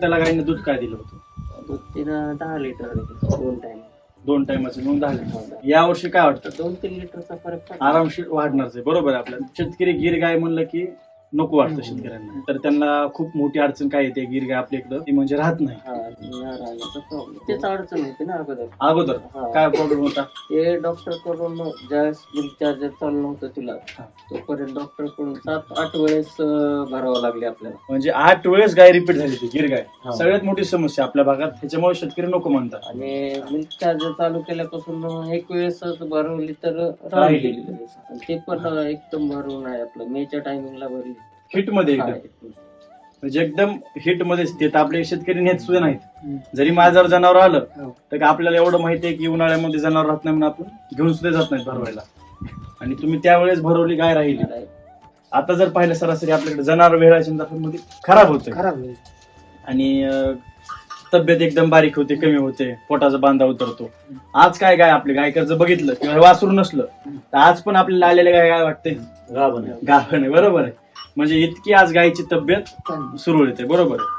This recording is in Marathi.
त्याला गायीनं दूध काय दिलं होतं? दूध तिनं दहा लिटर देते, दोन टाइम दोन टायमाचं म्हणून दहा लिटर या वर्षी काय वाटतं? दोन तीन लिटरचा फरक पडतो. आरामशीर वाढणारच आहे. बरोबर आहे आपल्याला शेतकरी गिर गाय म्हणलं की नको वाटतं शेतकऱ्यांना. तर त्यांना खूप मोठी अडचण काय येते गिर गाय आपल्या इकडं ती म्हणजे राहत नाही. हा, या रागाचा problem. तेच अडचण होती ना अगोदर. अगोदर? हा. काय प्रॉब्लेम होता? ते डॉक्टरकडून ज्यावेळेस मिल्क चार्जर चालू नव्हतं तिला हा. तोपर्यंत डॉक्टरकडून सात आठ वेळेस अं, भरावं लागले आपल्याला. म्हणजे आठ वेळेस गाय रिपीट झाली ती गिर गाय हा. सगळ्यात मोठी समस्या आपल्या भागात त्याच्यामुळे शेतकरी नको म्हणतात. आणि मिल्क चार्जर चालू केल्यापासून एक वेळेस भरवली तर राहिली. राहिली. आणि ते पण अं, एकदम भरून आहे आपलं. मेच्या टायमिंगला भरली. हिटमध्ये एकदम म्हणजे एकदम हिट मध्येच ते तर आपले शेतकरी नेत सुद्धा नाहीत. जरी माझ्यावर जनावर आलं हो. तर आपल्याला एवढं माहिती आहे की उन्हाळ्यामध्ये जनावर राहत नाही म्हणून आपण घेऊन सुद्धा जात नाहीत भरवायला. आणि तुम्ही त्यावेळेस भरवली गाय राहिली? आता जर पाहिलं सरासरी आपल्याकडे जनावर वेळाच्या मध्ये खराब होतं आणि तब्येत एकदम बारीक होते कमी होते पोटाचा बांधा उतरतो. आज काय गाय आपले गायकरचं बघितलं किंवा वासरू नसलं तर आज पण आपल्याला आलेले गाय काय वाटते गाभण आहे. बरोबर आहे. म्हणजे इतकी आज गायची तब्येत सुरळीत आहे बरोबर आहे.